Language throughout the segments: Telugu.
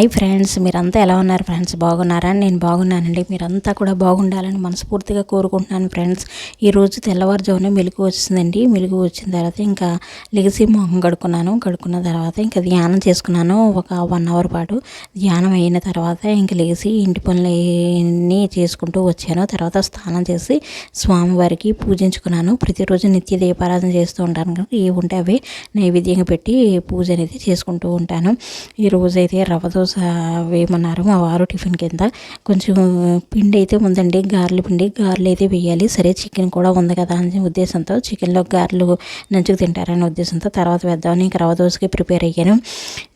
హాయ్ ఫ్రెండ్స్ మీరంతా ఎలా ఉన్నారు ఫ్రెండ్స్? బాగున్నారా? నేను బాగున్నానండి. మీరంతా కూడా బాగుండాలని మనస్ఫూర్తిగా కోరుకుంటున్నాను ఫ్రెండ్స్. ఈరోజు తెల్లవారుజామున మెలుగు వచ్చిందండి. మెలుగు వచ్చిన తర్వాత ఇంకా లెగిసి మొహం కడుక్కున్నాను. కడుక్కున్న తర్వాత ఇంకా ధ్యానం చేసుకున్నాను. ఒక వన్ అవర్ పాటు ధ్యానం అయిన తర్వాత ఇంకా లేచి ఇంటి పనులన్నీ చేసుకుంటూ వచ్చాను. తర్వాత స్నానం చేసి స్వామివారికి పూజించుకున్నాను. ప్రతిరోజు నిత్య దీపారాధన చేస్తూ ఉంటాను. కనుక ఏ ఉంటే అవి నైవేద్యంగా పెట్టి పూజ అనేది చేసుకుంటూ ఉంటాను. ఈరోజైతే రవ్వతో దోశ వేయమన్నారు. మా వారు టిఫిన్ కింద కొంచెం పిండి అయితే ఉందండి. గారెల పిండి గార్లు అయితే వేయాలి. సరే చికెన్ కూడా ఉంది కదా అనే ఉద్దేశంతో చికెన్లో గారెలు నంచుకు తింటారనే ఉద్దేశంతో తర్వాత వేద్దామని రవ్వ దోశకి ప్రిపేర్ అయ్యాను.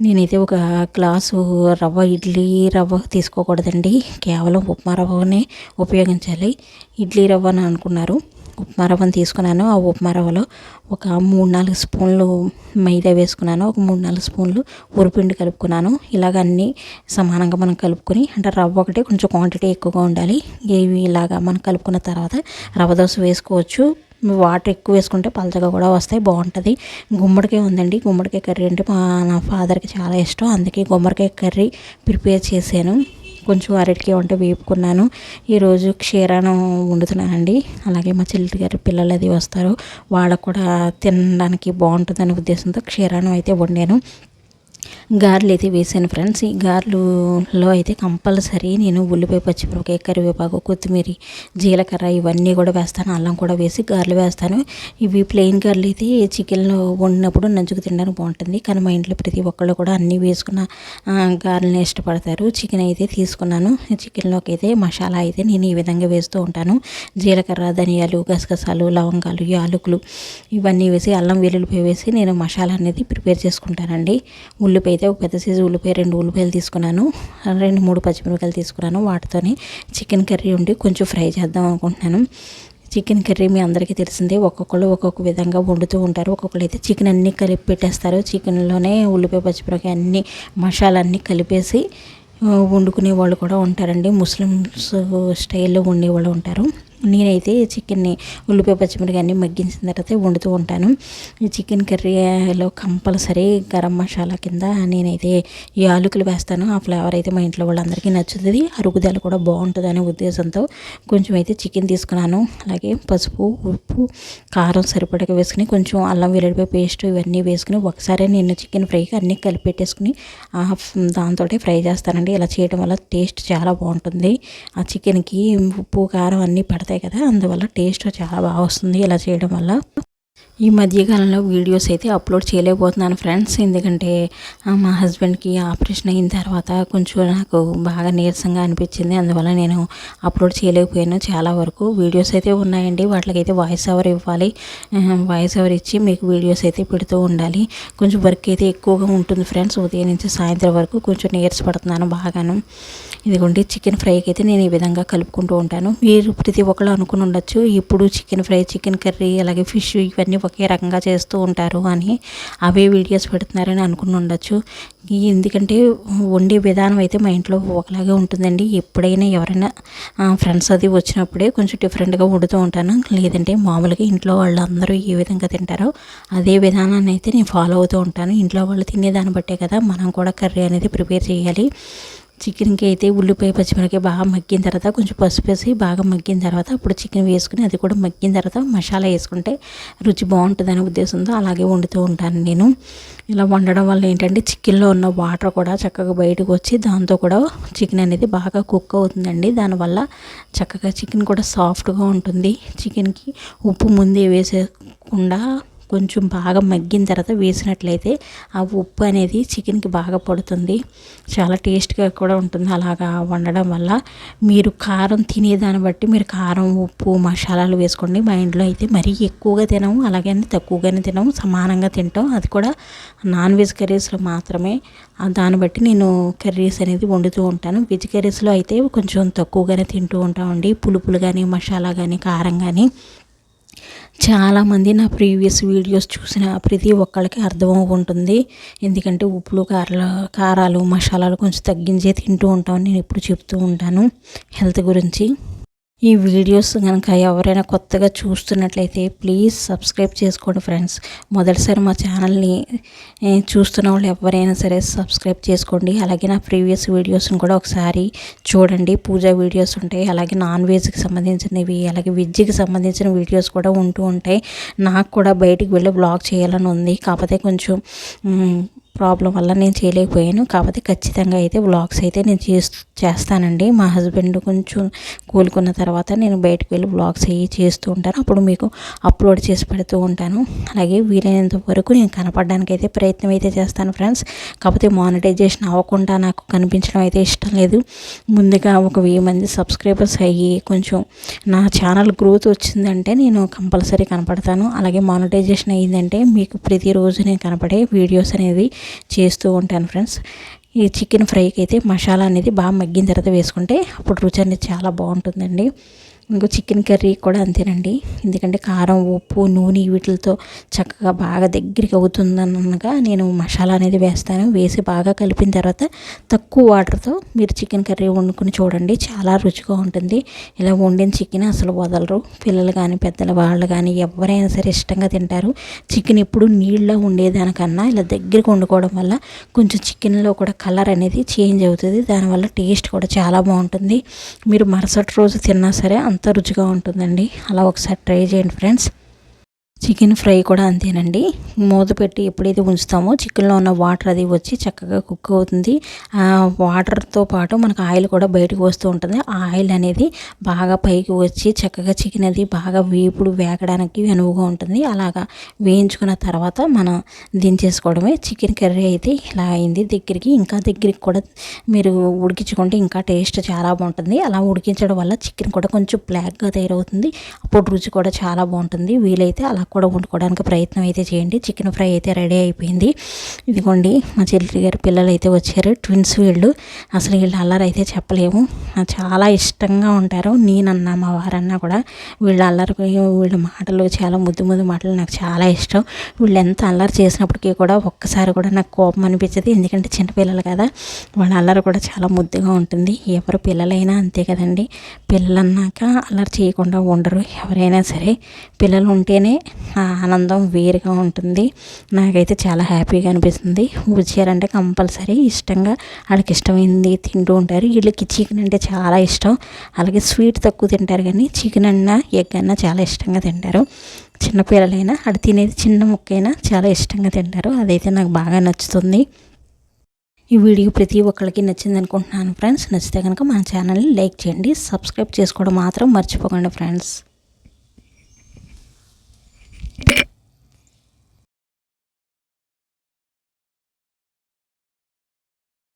నేనైతే ఒక గ్లాసు రవ్వ ఇడ్లీ రవ్వ తీసుకోకూడదండి. కేవలం ఉప్మా రవ్వనే ఉపయోగించాలి. ఇడ్లీ రవ్వ అని అనుకున్నారు. ఉప్మా రవ్వను తీసుకున్నాను. ఆ ఉప్మా రవ్వలో ఒక మూడు నాలుగు స్పూన్లు మైదా వేసుకున్నాను. ఒక మూడు నాలుగు స్పూన్లు ఉరిపిండి కలుపుకున్నాను. ఇలాగ అన్నీ సమానంగా మనం కలుపుకొని అంటే రవ్వ ఒకటి కొంచెం క్వాంటిటీ ఎక్కువగా ఉండాలి. ఇవి ఇలాగా మనం కలుపుకున్న తర్వాత రవ్వ దోశ వేసుకోవచ్చు. వాటర్ ఎక్కువ వేసుకుంటే పలచగా కూడా వస్తాయి బాగుంటుంది. గుమ్మడికాయ ఉందండి. గుమ్మడికాయ కర్రీ అంటే మా నా ఫాదర్కి చాలా ఇష్టం. అందుకే గుమ్మడికాయ కర్రీ ప్రిపేర్ చేశాను. కొంచెం అరటికాయ ఉంటే వేపుకున్నాను. ఈరోజు క్షీరాను వండుతున్నానండి. అలాగే మా చెల్లి గారి పిల్లలు అది వస్తారు. వాళ్ళకు కూడా తినడానికి బాగుంటుందనే ఉద్దేశంతో క్షీరాను అయితే వండాను. గారెలు అయితే వేసాను ఫ్రెండ్స్. ఈ గారెలులో అయితే కంపల్సరీ నేను ఉల్లిపాయ పచ్చిమిరపకాయ కరివేపాకు కొత్తిమీర జీలకర్ర ఇవన్నీ కూడా వేస్తాను. అల్లం కూడా వేసి గారెలు వేస్తాను. ఇవి ప్లెయిన్ గారెలు అయితే చికెన్లో వండినప్పుడు నంచుకు తినడానికి బాగుంటుంది. కానీ మా ఇంట్లో ప్రతి ఒక్కళ్ళు కూడా అన్నీ వేసుకున్న గారెలను ఇష్టపడతారు. చికెన్ అయితే తీసుకున్నాను. చికెన్లోకి అయితే మసాలా అయితే నేను ఈ విధంగా వేస్తూ ఉంటాను. జీలకర్ర ధనియాలు గసగసాలు లవంగాలు యాలకులు ఇవన్నీ వేసి అల్లం వెల్లుల్లిపాయ వేసి నేను మసాలా అనేది ప్రిపేర్ చేసుకుంటానండి. ఉల్లిపాయ అయితే ఒక పెద్ద సైజు ఉల్లిపాయ రెండు ఉల్లిపాయలు తీసుకున్నాను. రెండు మూడు పచ్చిమిరపకాయలు తీసుకున్నాను వాటితోని. చికెన్ కర్రీ ఉండి కొంచెం ఫ్రై చేద్దాం అనుకుంటున్నాను. చికెన్ కర్రీ మీ అందరికీ తెలిసిందే ఒక్కొక్కరు ఒక్కొక్క విధంగా వండుతూ ఉంటారు. ఒక్కొక్కరు అయితే చికెన్ అన్నీ కలిపి పెట్టేస్తారు. చికెన్లోనే ఉల్లిపాయ పచ్చిమిరపకాయ అన్ని మసాలా అన్నీ కలిపేసి వండుకునే వాళ్ళు కూడా ఉంటారండి. ముస్లిమ్స్ స్టైల్లో వండేవాళ్ళు ఉంటారు. నేనైతే చికెన్ని ఉల్లిపాయ పచ్చిమిరపకాయ అన్నీ మగ్గించిన తర్వాత వండుతూ ఉంటాను. ఈ చికెన్ కర్రీలో కంపల్సరీ గరం మసాలా కింద నేనైతే యాలకులు వేస్తాను. ఆ ఫ్లేవర్ అయితే మా ఇంట్లో వాళ్ళందరికీ నచ్చుతుంది. అరుగుదల కూడా బాగుంటుంది అనే ఉద్దేశంతో కొంచెం అయితే చికెన్ తీసుకున్నాను. అలాగే పసుపు ఉప్పు కారం సరిపడగా వేసుకుని కొంచెం అల్లం వెల్లుల్లిపాయ పేస్ట్ ఇవన్నీ వేసుకుని ఒకసారి నేను చికెన్ ఫ్రైకి అన్నీ కలిపి పెట్టేసుకుని దాంతో ఫ్రై చేస్తానండి. ఇలా చేయడం వల్ల టేస్ట్ చాలా బాగుంటుంది. ఆ చికెన్కి ఉప్పు కారం అన్నీ పడతాయి. వస్తాయి కదా అందువల్ల టేస్ట్ చాలా బాగా వస్తుంది ఇలా చేయడం వల్ల. ఈ మధ్యకాలంలో వీడియోస్ అయితే అప్లోడ్ చేయలేకపోతున్నాను ఫ్రెండ్స్ ఎందుకంటే మా హస్బెండ్కి ఆపరేషన్ అయిన తర్వాత కొంచెం నాకు బాగా నీరసంగా అనిపించింది అందువల్ల నేను అప్లోడ్ చేయలేకపోయాను. చాలా వరకు వీడియోస్ అయితే ఉన్నాయండి వాటికైతే వాయిస్ ఓవర్ ఇవ్వాలి. వాయిస్ ఓవర్ ఇచ్చి మీకు వీడియోస్ అయితే పెడుతూ ఉండాలి. కొంచెం వర్క్ అయితే ఎక్కువగా ఉంటుంది ఫ్రెండ్స్ ఉదయం నుంచి సాయంత్రం వరకు కొంచెం నీరసపడుతున్నాను బాగాను. ఇదిగోండి చికెన్ ఫ్రైకి అయితే నేను ఈ విధంగా కలుపుకుంటూ ఉంటాను. మీరు ప్రతి ఒక్కళ్ళు అనుకుని ఉండొచ్చు ఇప్పుడు చికెన్ ఫ్రై చికెన్ కర్రీ అలాగే ఫిష్ ఇవన్నీ ఒకే రకంగా చేస్తూ ఉంటారు అని అవే వీడియోస్ పెడుతున్నారని అనుకుని ఉండొచ్చు. ఎందుకంటే వండే విధానం అయితే మా ఇంట్లో ఒకలాగే ఉంటుందండి. ఎప్పుడైనా ఎవరైనా ఫ్రెండ్స్ అది వచ్చినప్పుడే కొంచెం డిఫరెంట్గా వండుతూ ఉంటాను. లేదంటే మామూలుగా ఇంట్లో వాళ్ళందరూ ఏ విధంగా తింటారో అదే విధానాన్ని అయితే నేను ఫాలో అవుతూ ఉంటాను. ఇంట్లో వాళ్ళు తినేదాన్ని బట్టే కదా మనం కూడా కర్రీ అనేది ప్రిపేర్ చేయాలి. చికెన్కి అయితే ఉల్లిపాయ పచ్చిమిరపకాయ బాగా మగ్గిన తర్వాత కొంచెం పసుపు వేసి బాగా మగ్గిన తర్వాత అప్పుడు చికెన్ వేసుకుని అది కూడా మగ్గిన తర్వాత మసాలా వేసుకుంటే రుచి బాగుంటుందనే ఉద్దేశంతో అలాగే వండుతూ ఉంటాను నేను. ఇలా వండడం వల్ల ఏంటంటే చికెన్లో ఉన్న వాటర్ కూడా చక్కగా బయటకు వచ్చి దాంతో కూడా చికెన్ అనేది బాగా కుక్ అవుతుందండి. దానివల్ల చక్కగా చికెన్ కూడా సాఫ్ట్గా ఉంటుంది. చికెన్కి ఉప్పు ముందే వేసేకుండా కొంచెం బాగా మగ్గిన తర్వాత వేసినట్లయితే ఆ ఉప్పు అనేది చికెన్కి బాగా పడుతుంది. చాలా టేస్ట్గా కూడా ఉంటుంది అలాగా వండడం వల్ల. మీరు కారం తినేదాన్ని బట్టి మీరు కారం ఉప్పు మసాలాలు వేసుకోండి. మా ఇంట్లో అయితే మరీ ఎక్కువగా తినము అలాగే తక్కువగానే తినము సమానంగా తింటాం. అది కూడా నాన్ వెజ్ కర్రీస్లో మాత్రమే. దాన్ని బట్టి నేను కర్రీస్ అనేది వండుతూ ఉంటాను. వెజ్ కర్రీస్లో అయితే కొంచెం తక్కువగానే తింటూ ఉంటామండి. పులుపులు కానీ మసాలా కానీ కారం కానీ చాలామంది నా ప్రీవియస్ వీడియోస్ చూసిన ప్రతి ఒక్కళ్ళకి అర్థం ఉంటుంది ఎందుకంటే ఉప్పులు కారాలు కారాలు మసాలాలు కొంచెం తగ్గించే తింటూ ఉంటామని నేను ఎప్పుడు చెప్తూ ఉంటాను. హెల్త్ గురించి ఈ వీడియోస్ కనుక ఎవరైనా కొత్తగా చూస్తున్నట్లయితే ప్లీజ్ సబ్స్క్రైబ్ చేసుకోండి ఫ్రెండ్స్. మొదటిసారి మా ఛానల్ని చూస్తున్న వాళ్ళు ఎవరైనా సరే సబ్స్క్రైబ్ చేసుకోండి. అలాగే నా ప్రీవియస్ వీడియోస్ని కూడా ఒకసారి చూడండి. పూజా వీడియోస్ ఉంటాయి అలాగే నాన్ వెజ్కి సంబంధించినవి అలాగే వెజ్కి సంబంధించిన వీడియోస్ కూడా ఉంటూ ఉంటాయి. నాకు కూడా బయటికి వెళ్ళి బ్లాగ్ చేయాలని ఉంది. కాకపోతే కొంచెం ప్రాబ్లం వల్ల నేను చేయలేకపోయాను. కాకపోతే ఖచ్చితంగా అయితే వ్లాగ్స్ అయితే నేను చేస్తానండి. మా హస్బెండ్ కొంచెం కోలుకున్న తర్వాత నేను బయటకు వెళ్ళి వ్లాగ్స్ అయ్యి చేస్తూ ఉంటాను. అప్పుడు మీకు అప్లోడ్ చేసి పెడుతూ ఉంటాను. అలాగే వీలైనంత వరకు నేను కనపడడానికి అయితే ప్రయత్నం అయితే చేస్తాను ఫ్రెండ్స్. కాకపోతే మానిటైజేషన్ అవ్వకుండా నాకు కనిపించడం అయితే ఇష్టం లేదు. ముందుగా ఒక వెయ్యి మంది సబ్స్క్రైబర్స్ అయ్యి కొంచెం నా ఛానల్ గ్రోత్ వచ్చిందంటే నేను కంపల్సరీ కనపడతాను. అలాగే మానిటైజేషన్ అయ్యిందంటే మీకు ప్రతిరోజు నేను కనపడే వీడియోస్ అనేది చేస్తూ ఉంటాను ఫ్రెండ్స్. ఈ చికెన్ ఫ్రైకి అయితే మసాలా అనేది బాగా మగ్గిన తర్వాత వేసుకుంటే అప్పుడు రుచి అనేది చాలా బాగుంటుందండి. ఇంకో చికెన్ కర్రీ కూడా అంతేనండి. ఎందుకంటే కారం ఉప్పు నూనె వీటితో చక్కగా బాగా దగ్గరికి అవుతుందనగా నేను మసాలా అనేది వేస్తాను. వేసి బాగా కలిపిన తర్వాత తక్కువ వాటర్తో మీరు చికెన్ కర్రీ వండుకుని చూడండి. చాలా రుచిగా ఉంటుంది. ఇలా వండిన చికెన్ అసలు వదలరు. పిల్లలు కానీ పెద్దల వాళ్ళు కానీ ఎవరైనా సరే ఇష్టంగా తింటారు. చికెన్ ఎప్పుడు నీళ్ళ ఉండేదానికన్నా ఇలా దగ్గరికి వండుకోవడం వల్ల కొంచెం చికెన్లో కూడా కలర్ అనేది చేంజ్ అవుతుంది. దానివల్ల టేస్ట్ కూడా చాలా బాగుంటుంది. మీరు మరుసటి రోజు తిన్నా సరే అంత రుచిగా ఉంటుందండి. అలా ఒకసారి ట్రై చేయండి ఫ్రెండ్స్. చికెన్ ఫ్రై కూడా అంతేనండి. మూత పెట్టి ఎప్పుడైతే ఉంచుతామో చికెన్లో ఉన్న వాటర్ అది వచ్చి చక్కగా కుక్ అవుతుంది. ఆ వాటర్తో పాటు మనకు ఆయిల్ కూడా బయటకు వస్తూ ఉంటుంది. ఆ ఆయిల్ అనేది బాగా పైకి వచ్చి చక్కగా చికెన్ అది బాగా వేపుడు వేగడానికి అనువుగా ఉంటుంది. అలాగా వేయించుకున్న తర్వాత మనం దించేసుకోవడమే. చికెన్ కర్రీ అయితే ఇలా అయింది. దగ్గరికి ఇంకా దగ్గరికి కూడా మీరు ఉడికించుకుంటే ఇంకా టేస్ట్ చాలా బాగుంటుంది. అలా ఉడికించడం వల్ల చికెన్ కూడా కొంచెం బ్లాక్గా తయారవుతుంది. అప్పుడు రుచి కూడా చాలా బాగుంటుంది. వీలైతే అలా కూడా వండుకోవడానికి ప్రయత్నం అయితే చేయండి. చికెన్ ఫ్రై అయితే రెడీ అయిపోయింది. ఇదిగోండి మా చెల్లి గారి పిల్లలు అయితే వచ్చారు. ట్విన్స్ వీళ్ళు. అసలు వీళ్ళు అల్లరి అయితే చెప్పలేము. చాలా ఇష్టంగా ఉంటారు. నేనన్నా మా వారన్నా కూడా వీళ్ళ అల్లరి వీళ్ళ మాటలు చాలా ముద్దు ముద్దు మాటలు నాకు చాలా ఇష్టం. వీళ్ళు ఎంత అల్లరి చేసినప్పటికీ కూడా ఒక్కసారి కూడా నాకు కోపం అనిపించదు. ఎందుకంటే చిన్నపిల్లలు కదా. వాళ్ళ అల్లరి కూడా చాలా ముద్దుగా ఉంటుంది. ఎవరు పిల్లలైనా అంతే కదండి. పిల్లలు అన్నాక అల్లరి చేయకుండా ఉండరు. ఎవరైనా సరే పిల్లలు ఉంటేనే ఆనందం వేరుగా ఉంటుంది. నాకైతే చాలా హ్యాపీగా అనిపిస్తుంది. అంటే కంపల్సరీ ఇష్టంగా వాళ్ళకి ఇష్టమైంది తింటూ ఉంటారు. వీళ్ళకి చికెన్ అంటే చాలా ఇష్టం. అలాగే స్వీట్ తక్కువ తింటారు కానీ చికెన్ అన్నా ఎగ్ అన్నా చాలా ఇష్టంగా తింటారు. చిన్నపిల్లలైనా అది తినేది చిన్న ముక్కైనా చాలా ఇష్టంగా తింటారు. అదైతే నాకు బాగా నచ్చుతుంది. ఈ వీడియో ప్రతి ఒక్కరికి నచ్చింది అనుకుంటున్నాను ఫ్రెండ్స్. నచ్చితే కనుక మన ఛానల్ని లైక్ చేయండి. సబ్స్క్రైబ్ చేసుకోవడం మాత్రం మర్చిపోకండి ఫ్రెండ్స్.